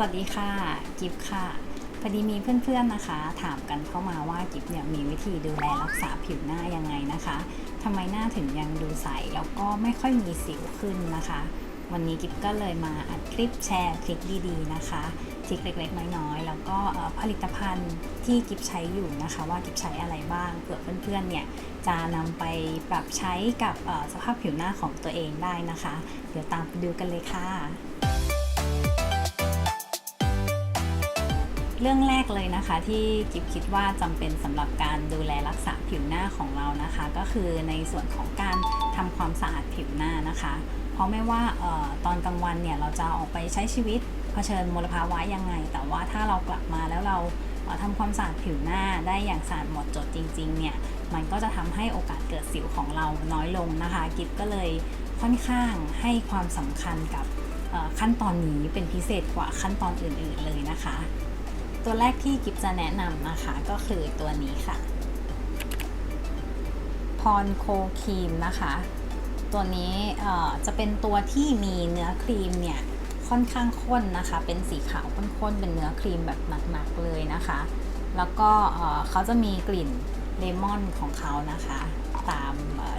สวัสดีค่ะกิฟค่ะพอดีมีเพื่อนๆนะคะ ถามกันเข้ามาว่ากิฟเนี่ยมีวิธีดูแลรักษาผิวหน้ายังไงนะคะทำไมหน้าถึงยังดูใสแล้วก็ไม่ค่อยมีสิวขึ้นนะคะ วันนี้กิฟก็เลยมาอัดคลิปแชร์ทริคดีๆนะคะทริคเล็กๆน้อยๆแล้วก็ผลิตภัณฑ์ที่กิฟใช้อยู่นะคะ ว่ากิฟใช้อะไรบ้างเผื่อเพื่อนๆเนี่ยจะนำไปปรับใช้กับสภาพผิวหน้าของตัวเองได้นะคะ เดี๋ยวตามไปดูกันเลยค่ะ เรื่องแรกเลยนะคะ ที่กิฟคิดว่าจำเป็นสำหรับการดูแลรักษาผิวหน้าของเรานะคะ ก็คือในส่วนของการทำความสะอาดผิวหน้านะคะ เพราะไม่ว่าออตอนกลางวันเนี่ยเราจะออกไปใช้ชีวิตเผชิญมลภาวะยังไง แต่ว่าถ้าเรากลับมาแล้วเราเออทำความสะอาดผิวหน้าได้อย่างสะอาดหมดจดจริง ๆ เนี่ย มันก็จะทำให้โอกาสเกิดสิวของเราน้อยลงนะคะ กิฟก็เลยค่อนข้างให้ความสำคัญกับขั้นตอนนี้เป็นพิเศษกว่าขั้นตอนอื่น ๆ เลยนะคะ ตัวแรกที่กิฟจะแนะนำนะคะก็คือตัวนี้ค่ะ พรโคครีมนะคะ ตัวนี้จะเป็นตัวที่มีเนื้อครีมเนี่ยค่อนข้างข้นนะคะ เป็นสีขาวข้นๆ เป็นเนื้อครีมแบบหนักๆเลยนะคะ แล้วก็เขาจะมีกลิ่นเลมอนของเขานะคะ ตาม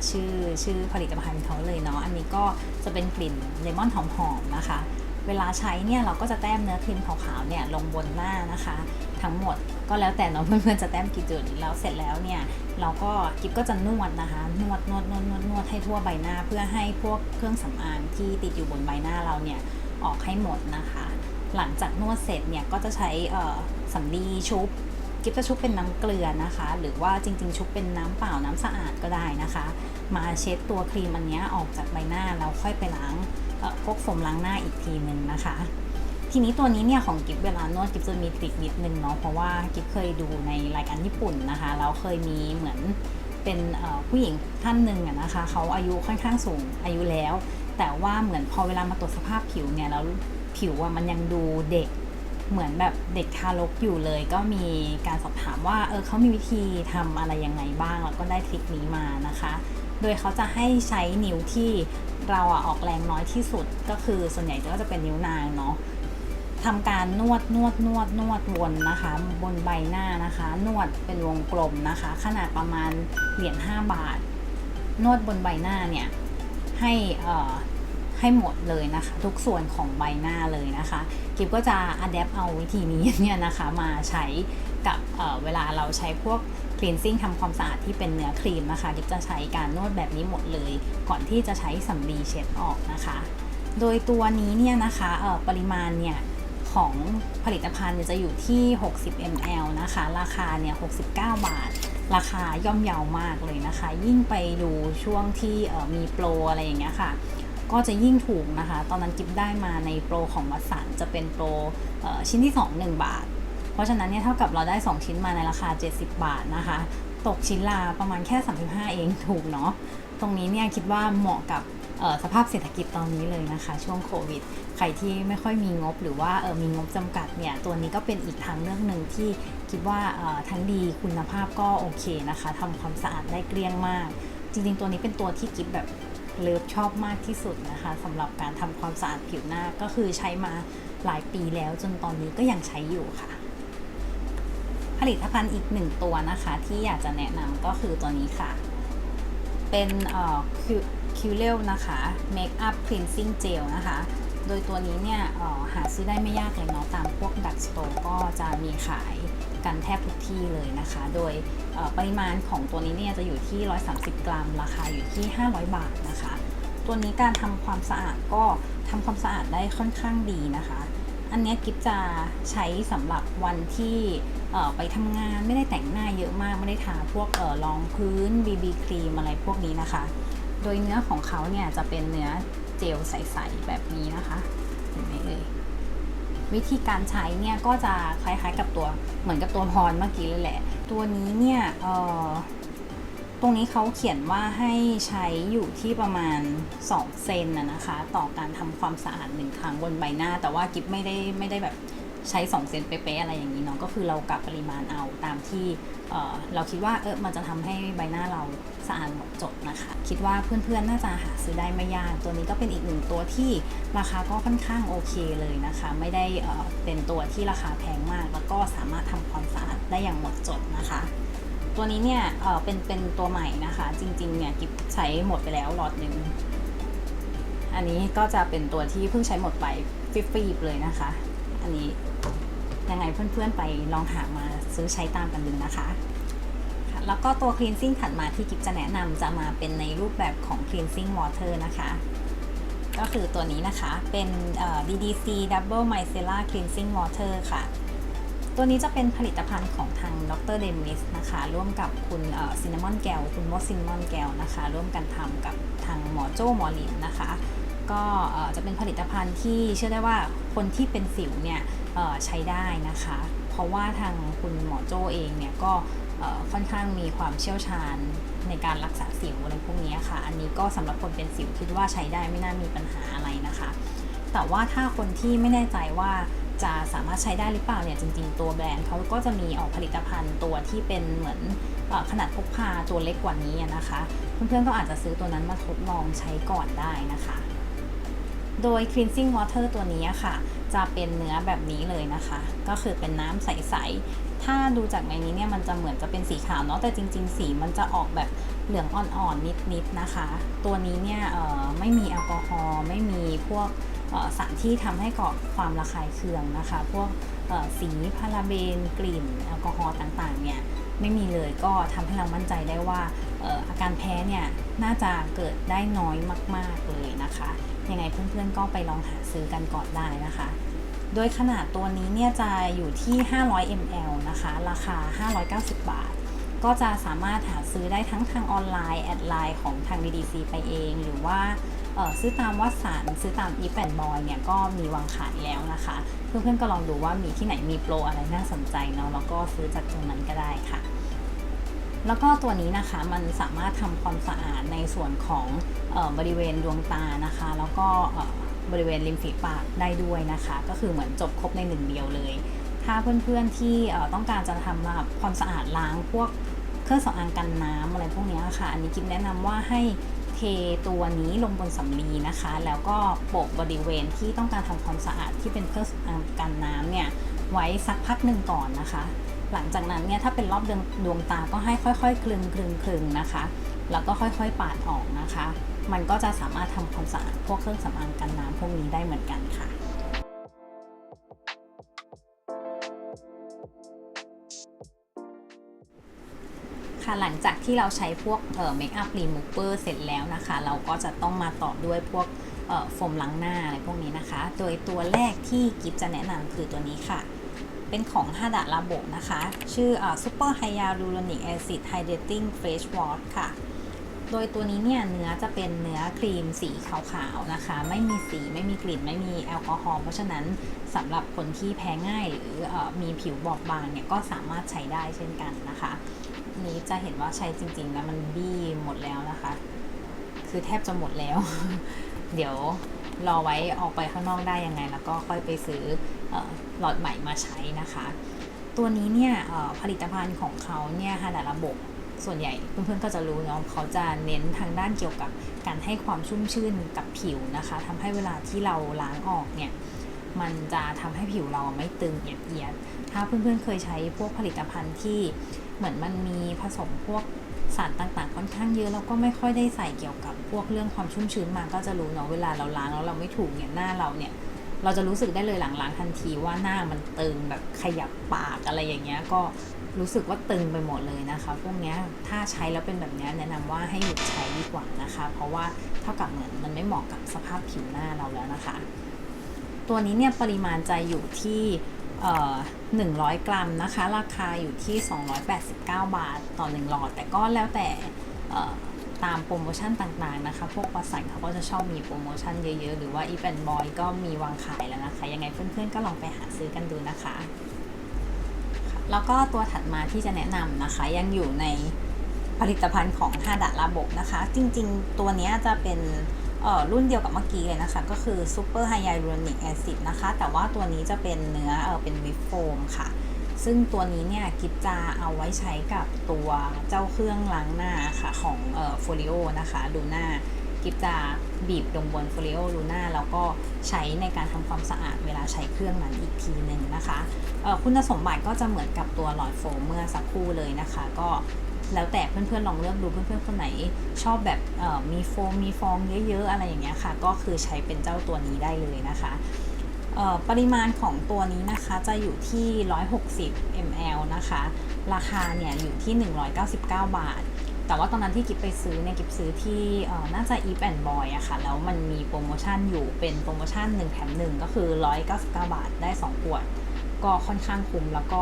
ชื่อชื่อผลิตภัณฑ์เขาเลยเนาะ อันนี้ก็จะเป็นกลิ่นเลมอนหอมๆนะคะ เวลาใช้เนี่ยเราก็จะแต้มเนื้อครีมขาวๆเนี่ยลงบนหน้านะคะ ทั้งหมดก็แล้วแต่เนาะเพื่อนๆจะแต้มกี่จุดแล้วเสร็จแล้วเนี่ยเราก็กิ๊บก็จะนวดนะคะนวดนวดนวดนวดนวดให้ทั่วใบหน้า เพื่อให้พวกเครื่องสำอางที่ติดอยู่บนใบหน้าเราเนี่ยออกให้หมดนะคะ หลังจากนวดเสร็จเนี่ยก็จะใช้สำลีชุบกิ๊บจะชุบเป็นน้ำเกลือนะคะ หรือว่าจริง ๆ ชุบเป็นน้ำเปล่าน้ำสะอาดก็ได้นะคะ มาเช็ดตัวครีมอันเนี้ยออกจากใบหน้าแล้วค่อยไปล้าง พวกโฟมล้างหน้าอีกทีหนึ่งนะคะ ทีนี้ตัวนี้เนี่ยของกิฟเวลานวดกิฟจะมีทริคนิดนึงเนาะเพราะว่ากิฟเคยดูในรายการญี่ปุ่นนะคะแล้วเคยมีเหมือนเป็นผู้หญิงท่านหนึ่งนะคะเขาอายุค่อนข้างสูงอายุแล้ว แต่ว่าเหมือนพอเวลามาตรวจสภาพผิวเนี่ยแล้วผิวอะมันยังดูเด็กเหมือนแบบเด็กทารกอยู่เลย ก็มีการสอบถามว่าเออเขามีวิธีทำอะไรยังไงบ้าง แล้วก็ได้ทริคนี้มานะคะ โดยเขาจะให้ใช้นิ้วที่เราอะออกแรงน้อยที่สุด ก็คือส่วนใหญ่ก็จะเป็นนิ้วนางเนาะทำการนวดนวดนวดนวดวนนะคะ บนใบหน้านะคะ นวดเป็นวงกลมนะคะ ขนาดประมาณเหรียญ5บาท นวดบนใบหน้าเนี่ยให้ให้หมดเลยนะคะ ทุกส่วนของใบหน้าเลยนะคะกิฟก็จะอัดแอปเอาวิธีนี้เนี่ยนะคะมาใช้กับเเวลาเราใช้พวก cleansing ทำความสะอาดที่เป็นเนื้อครีมนะคะกิฟจะใช้การนวดแบบนี้หมดเลย ก่อนที่จะใช้สำลีเช็ดออกนะคะ โดยตัวนี้เนี่ยนะคะเอ่อปริมาณเนี่ยของผลิตภัณฑ์จะอยู่ที่ 60 ml นะคะ ราคาเนี่ย 69 บาท ราคาย่อมเยาวมากเลยนะคะ ยิ่งไปดูช่วงที่มีโปรอะไรอย่างเงี้ยค่ะ ก็จะยิ่งถูกนะคะ ตอนนั้นกิฟได้มาในโปรของวัสันจะเป็นโปรชิ้นที่ 2 1 บาท ราะฉะนั้นเนี่ยเท่ากับเราได้ 2 ชิ้นมาในราคา 70 บาทนะคะ ตกชิ้นละประมาณแค่ 35 เองถูกเนาะตรงนี้เนี่ยคิดว่าเหมาะกับสภาพเศรษฐกิจตอนนี้เลยนะคะ ช่วงโควิด ใครที่ไม่ค่อยมีงบหรือว่ามีงบจำกัดเนี่ยตัวนี้ก็เป็นอีกทางเลือกหนึ่งที่คิดว่าทั้งดีคุณภาพก็โอเคนะคะทำความสะอาดได้เกลี้ยงมาก จริงๆ ตัวนี้เป็นตัวที่กิฟแบบเลิฟชอบมากที่สุดนะคะสำหรับการทำความสะอาดผิวหน้าก็คือใช้มาหลายปีแล้วจนตอนนี้ก็ยังใช้อยู่ค่ะ ผลิตภัณฑ์อีกหนึ่งตัวนะคะที่อยากจะแนะนำก็คือตัวนี้ค่ะ เป็นเอ่อคิวเลนะคะ Makeup Cleansing Gel นะคะ โดยตัวนี้เนี่ยหาซื้อได้ไม่ยากเลยเนาะตามพวกดักสโตร์ก็จะมีขายกันแทบทุกที่เลยนะคะ โดยปริมาณของตัวนี้เนี่ยจะอยู่ที่ 130 กรัม ราคาอยู่ที่ 500 บาทนะคะ ตัวนี้การทำความสะอาดก็ทำความสะอาดได้ค่อนข้างดีนะคะ อันนี้กิฟจะใช้สำหรับวันที่ไปทำงานไม่ได้แต่งหน้าเยอะมาก ไม่ได้ทาพวกเอ่อรองพื้น BB ครีมอะไรพวกนี้นะคะ โดยเนื้อของเขาเนี่ยจะเป็นเนื้อเจลใสๆแบบนี้นะคะเห็นไหมเอ่ยวิธีการใช้เนี่ยก็จะคล้ายๆกับตัวเหมือนกับตัวพรเมื่อกี้เลยแหละ ตัวนี้เนี่ยเออ ตรงนี้เขาเขียนว่าให้ใช้อยู่ที่ประมาณ 2 เซนนะคะ ต่อการทำความสะอาดหนึ่งครั้งบนใบหน้า แต่ว่ากิฟไม่ได้ไม่ได้แบบใช้ 2 เซนเป๊ะๆอะไรอย่างนี้เนาะก็คือเรากะปริมาณเอาตามที่เเราคิดว่าเออมันจะทำให้ใบหน้าเราสะอาดหมดจดนะคะ คิดว่าเพื่อนๆน่าจะหาซื้อได้ไม่ยากตัวนี้ก็เป็นอีกหนึ่งตัวที่ราคาก็ค่อนข้างโอเคเลยนะคะ ไม่ได้เอ่อเป็นตัวที่ราคาแพงมาก แล้วก็สามารถทำความสะอาดได้อย่างหมดจดนะคะ ตัวนี้เนี่ยเออเป็นเป็นตัวใหม่นะคะ จริงๆเนี่ยกิฟใช้หมดไปแล้วหลอดหนึ่งอันนี้ก็จะเป็นตัวที่เพิ่งใช้หมดไปฟิบๆเลยนะคะ อันนี้ยังไงเพื่อนๆไปลองหามาซื้อใช้ตามกันดูนะคะคะ แล้วก็ตัว cleansing ถัดมาที่กิฟจะแนะนำจะมาเป็นในรูปแบบของ cleansing water นะคะ ก็คือตัวนี้นะคะเป็น DDC Double Micellar Cleansing Water ค่ะ ตัวนี้จะเป็นผลิตภัณฑ์ของทางดรเดมิสนะคะร่วมกับคุณซินนามอนแก้วคุณมดซินนามอนแก้วนะคะ ร่วมกันทำกับทางหมอโจ้หมอหลินนะคะ ก็จะเป็นผลิตภัณฑ์ที่เชื่อได้ว่าคนที่เป็นสิวเนี่ยใช้ได้นะคะ เพราะว่าทางคุณหมอโจ้เองเนี่ยก็ค่อนข้างมีความเชี่ยวชาญในการรักษาสิวอะไรพวกนี้ค่ะ อันนี้ก็สำหรับคนเป็นสิวคิดว่าใช้ได้ไม่น่ามีปัญหาอะไรนะคะ แต่ว่าถ้าคนที่ไม่แน่ใจว่า จะสามารถใช้ได้หรือเปล่าเนี่ยจริงๆตัวแบรนด์เขาก็จะมีออกผลิตภัณฑ์ตัวที่เป็นเหมือนอขนาดพกพาตัวเล็กกว่านี้นะคะเพื่อนๆก็อาจจะซื้อตัวนั้นมาทดลองใช้ก่อนได้นะคะ โดย cleansing water ตัวนี้ค่ะ จะเป็นเนื้อแบบนี้เลยนะคะ ก็คือเป็นน้ำใสๆถ้าดูจากในนี้เนี่ยมันจะเหมือนจะเป็นสีขาวเนาะแต่จริง ๆ สีมันจะออกแบบ เหลืองอ่อนๆนิดๆนะคะ ตัวนี้เนี่ยไม่มีแอลกอฮอล์ไม่มีพวกสารที่ทำให้ก่อความระคายเคืองนะคะ พวกสีพาราเบนกลิ่นแอลกอฮอล์ต่างๆเนี่ยไม่มีเลยก็ทำให้เรามั่นใจได้ว่าอออาการแพ้เนี่ยน่าจะเกิดได้น้อยมาก ๆเลยนะคะ ยังไงเพื่อนๆก็ไปลองหาซื้อกันก่อนได้นะคะ โดยขนาดตัวนี้เนี่ยจะอยู่ที่ 500 ml นะคะ ราคา 590 บาท ก็จะสามารถหาซื้อได้ทั้งทางออนไลน์ แอดไลน์ของทาง DDC ไปเอง หรือว่าซื้อตามวัดสารซื้อตามอีแอนบอยเนี่ยก็มีวางขายแล้วนะคะ เพื่อนๆก็ลองดูว่ามีที่ไหนมีโปรอะไรน่าสนใจเนาะแล้วก็ซื้อจากตรงนั้นก็ได้ค่ะ แล้วก็ตัวนี้นะคะมันสามารถทำความสะอาดในส่วนของออบริเวณดวงตานะคะ แล้วก็บริเวณริมฝีปากได้ด้วยนะคะ ก็คือเหมือนจบครบในหนึ่งเดียวเลย ถ้าเพื่อนๆที่ต้องการจะทำความสะอาดล้างพวกเครื่องสำอางกันน้ำอะไรพวกนี้ค่ะ อันนี้กิฟแนะนำว่าให้เทตัวนี้ลงบนสำลีนะคะ แล้วก็โปะบริเวณที่ต้องการทำความสะอาดที่เป็นเครื่องสำอางกันน้ำเนี่ยไว้สักพักหนึ่งก่อนนะคะ หลังจากนั้นเนี่ยถ้าเป็นรอบดวงดวงตาก็ให้ค่อยๆ คลึงคลึงคลึงนะคะ แล้วก็ค่อยๆ ปาดออกนะคะ มันก็จะสามารถทำความสะอาดพวกเครื่องสำอางกันน้ำพวกนี้ได้เหมือนกันค่ะ หลังจากที่เราใช้พวกเมคอัพรีมูเวอร์เสร็จแล้วนะคะ เราก็จะต้องมาต่อด้วยพวกโฟมล้างหน้าอะไรพวกนี้นะคะ โดยตัวแรกที่กิฟจะแนะนำคือตัวนี้ค่ะ เป็นของฮาดะลาโบนะคะ ชื่อ Super Hyaluronic Acid Hydrating Face Wash ค่ะโดยตัวนี้เนี่ยเนื้อจะเป็นเนื้อครีมสีขาวๆนะคะ ไม่มีสีไม่มีกลิ่นไม่มีแอลกอฮอล์เพราะฉะนั้นสำหรับคนที่แพ้ง่ายหรืออมีผิวบอบบางเนี่ยก็สามารถใช้ได้เช่นกันนะคะ นี้จะเห็นว่าใช้จริงๆแล้วมันบี้หมดแล้วนะคะ คือแทบจะหมดแล้ว เดี๋ยวรอไว้ออกไปข้างนอกได้ยังไง แล้วก็ค่อยไปซื้ออหลอดใหม่มาใช้นะคะ ตัวนี้เนี่ยผลิตภัณฑ์ของเขาเนี่ยฮาดะระบบส่วนใหญ่เพื่อนๆก็จะรู้เนาะเขาจะเน้นทางด้านเกี่ยวกับการให้ความชุ่มชื่นกับผิวนะคะทำให้เวลาที่เราล้างออกเนี่ยมันจะทำให้ผิวเราไม่ตึงเอียดๆถ้าเพื่อนๆเคยใช้พวกผลิตภัณฑ์ที่ เหมือนมันมีผสมพวกสารต่างๆ ค่อนข้างเยอะแล้วก็ไม่ค่อยได้ใส่เกี่ยวกับพวกเรื่องความชุ่มชื้นมาก็จะรู้เนาะเวลาเราล้างแล้วเราไม่ถูกเนี่ยหน้าเราเนี่ย เราจะรู้สึกได้เลยหลังล้างทันทีว่าหน้ามันตึงแบบขยับปากอะไรอย่างเงี้ยก็รู้สึกว่าตึงไปหมดเลยนะคะ พวกเนี้ยถ้าใช้แล้วเป็นแบบเนี้ยแนะนำว่าให้หยุดใช้ดีกว่านะคะ เพราะว่าเท่ากับเหมือนมันไม่เหมาะกับสภาพผิวหน้าเราแล้วนะคะ ตัวนี้เนี่ยปริมาณจะอยู่ที่ 100 กรัมนะคะ ราคาอยู่ที่ 289 บาทต่อ1หลอด แต่ก็แล้วแต่ตามโปรโมชั่นต่างๆนะคะ พวกวัสันเขาก็จะชอบมีโปรโมชั่นเยอะๆ หรือว่าอีแ n นบอยก็มีวางขายแล้วนะคะ ยังไงเพื่อนๆ ก็ลองไปหาซื้อกันดูนะคะ แล้วก็ตัวถัดมาที่จะแนะนำนะคะ ยังอยู่ในผลิตภัณฑ์ของฮาดะระบบนะคะ จริงๆ ตัวนี้จะเป็น รุ่นเดียวกับเมื่อกี้เลยนะคะ ก็คือ Super Hyaluronic Acid นะคะ แต่ว่าตัวนี้จะเป็นเนื้อเออเป็นวิปโฟมค่ะ ซึ่งตัวนี้เนี่ยกิฟจะเอาไว้ใช้กับตัวเจ้าเครื่องล้างหน้าค่ะของเอ่อ Folio นะคะดูหน้ากิฟจะบีบลงบน Folio Luna แล้วก็ใช้ในการทำความสะอาดเวลาใช้เครื่องนั้นอีกทีหนึ่งนะคะคุณสมบัติก็จะเหมือนกับตัวหลอดโฟมเมื่อสักครู่เลยนะคะ ก็ แล้วแต่เพื่อนๆลองเลือกดูเพื่อนๆคนไหนชอบแบบมีโฟมมีฟองเยอะๆอะไรอย่างเงี้ยค่ะ ก็คือใช้เป็นเจ้าตัวนี้ได้เลยนะคะปริมาณของตัวนี้นะคะจะอยู่ที่ 160 ml นะคะ ราคาเนี่ยอยู่ที่ 199 บาท แต่ว่าตอนนั้นที่กิบไปซื้อเนี่ยกิบซื้อที่น่าจะ Eve and Boy อะค่ะ แล้วมันมีโปรโมชั่นอยู่เป็นโปรโมชั่น 1 แถม 1 ก็คือ 199 บาทได้ 2 ขวด ก็ค่อนข้างคุ้มแล้วก็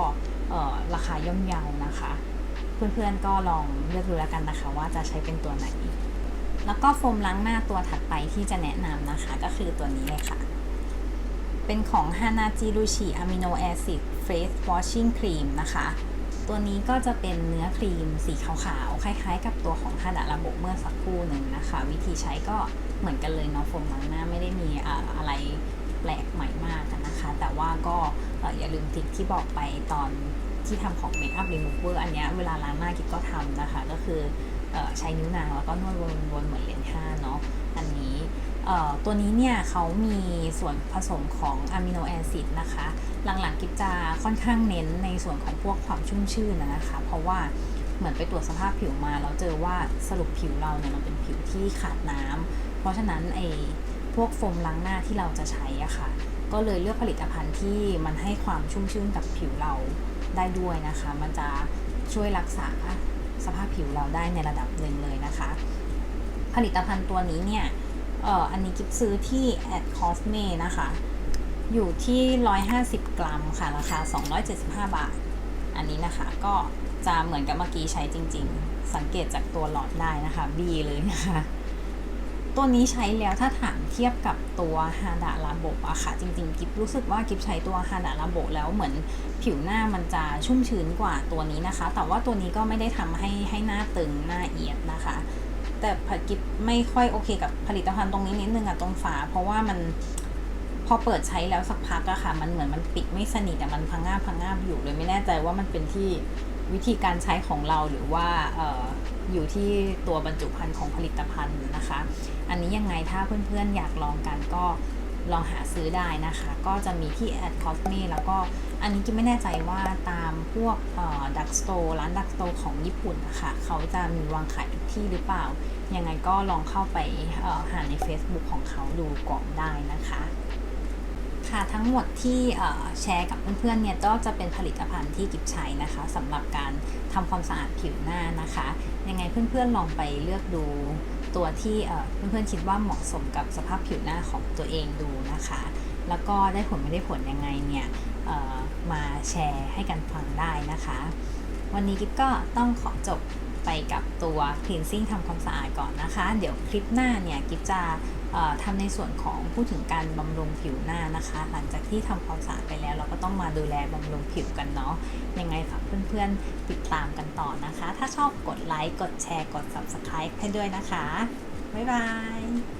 ราคาย่อมเยานะคะ เพื่อนๆก็ลองเลือกดูแล้วกันนะคะ ว่าจะใช้เป็นตัวไหน แล้วก็โฟมล้างหน้าตัวถัดไปที่จะแนะนำนะคะ ก็คือตัวนี้เลยค่ะ เป็นของ Hana j i r u c h i Amino Acid Face Washing Cream นะคะ ตัวนี้ก็จะเป็นเนื้อครีมสีขาวๆ คล้ายๆ กับตัวของฮาดะระบบเมื่อสักครู่หนึ่งนะคะ วิธีใช้ก็เหมือนกันเลยเนาะโฟมล้างหน้าไม่ได้มีอ่าอะไรแปลกใหม่มากอะนะคะ แต่ว่าก็เอ่ออย่าลืมทิกที่บอกไปตอน ที่ทำของ Makeup Remover อันนี้เวลาล้างหน้ากิ๊กก็ทำนะคะ ก็คือออใช้นิ้วนางแล้วก็นวดวนๆเหมือนเหรียญห้าเนาะอันนี้ตัวนี้เนี่ยเขามีส่วนผสมของอะมิโนแอซิดนะคะ หลังๆกิฟจะค่อนข้างเน้นในส่วนของพวกความชุ่มชื่นนะนะคะ เพราะว่าเหมือนไปตรวจสภาพผิวมาแล้วเจอว่าสรุปผิวเราเนี่ยมันเป็นผิวที่ขาดน้ำเพราะฉะนั้นไอ้พวกโฟมล้างหน้าที่เราจะใช้อะค่ะ ก็เลยเลือกผลิตภัณฑ์ที่มันให้ความชุ่มชื่นกับผิวเรา ได้ด้วยนะคะ มันจะช่วยรักษาสภาพผิวเราได้ในระดับหนึ่งเลยนะคะ ผลิตภัณฑ์ตัวนี้เนี่ยเอ่ออันนี้กิฟซื้อที่ at cosme นะคะ อยู่ที่ 150 กรัมค่ะ ราคา 275 บาท อันนี้นะคะก็จะเหมือนกับเมื่อกี้ใช้จริง ๆ สังเกตจากตัวหลอดได้นะคะ B เลยนะคะ ตัวนี้ใช้แล้วถ้าถามเทียบกับตัวฮาดะระบบอะค่ะ จริงๆ กิฟรู้สึกว่ากิฟใช้ตัวฮาดะระบบแล้วเหมือนผิวหน้ามันจะชุ่มชื้นกว่าตัวนี้นะคะ แต่ว่าตัวนี้ก็ไม่ได้ทำให้ให้หน้าตึงหน้าเอียดนะคะ แต่ผักิฟไม่ค่อยโอเคกับผลิตภัณฑ์ตรงนี้นิดนึงอะตรงฝา เพราะว่ามันพอเปิดใช้แล้วสักพักอะค่ะ มันเหมือนมันปิดไม่สนิทอะมันพังงาบพังงาบอยู่เลยไม่แน่ใจว่ามันเป็นที่วิธีการใช้ของเราหรือว่าเอยู่ที่ตัวบรรจุภัณฑ์ของผลิตภัณฑ์นะคะ อันนี้ยังไงถ้าเพื่อนๆอยากลองกันก็ลองหาซื้อได้นะคะ ก็จะมีที่ a d Cosme แล้วก็อันนี้กิไม่แน่ใจว่าตามพวกดักสโตร์ร้านดักสโตร์ของญี่ปุ่นนะคะเขาจะมีวางขายทุกที่หรือเปล่า ยังไงก็ลองเข้าไปหาใน Facebook ของเขาดูก่อนได้นะคะ ค่ะทั้งหมดที่แชร์กับเพื่อนๆเนี่ยก็จะเป็นผลิตภัณฑ์ที่กิบใช้นะคะสำหรับการทำความสะอาดผิวหน้านะคะ ยังไงเพื่อนๆลองไปเลือกดูตัวที่เพื่อนๆคิดว่าเหมาะสมกับสภาพผิวหน้าของตัวเองดูนะคะ แล้วก็ได้ผลไม่ได้ผลยังไงเนี่ยมาแชร์ให้กันฟังได้นะคะ วันนี้กิฟก็ต้องขอจบไปกับตัว cleansing ทำความสะอาดก่อนนะคะ เดี๋ยวคลิปหน้าเนี่ยกิฟจะ ทำในส่วนของพูดถึงการบำรุงผิวหน้านะคะ หลังจากที่ทำความสะอาดไปแล้ว เราก็ต้องมาดูแลบำรุงผิวกันเนาะยังไงฝากเพื่อนๆติดตามกันต่อนะคะ ถ้าชอบกดไลค์กดแชร์กด subscribe ให้ด้วยนะคะ บ๊ายบาย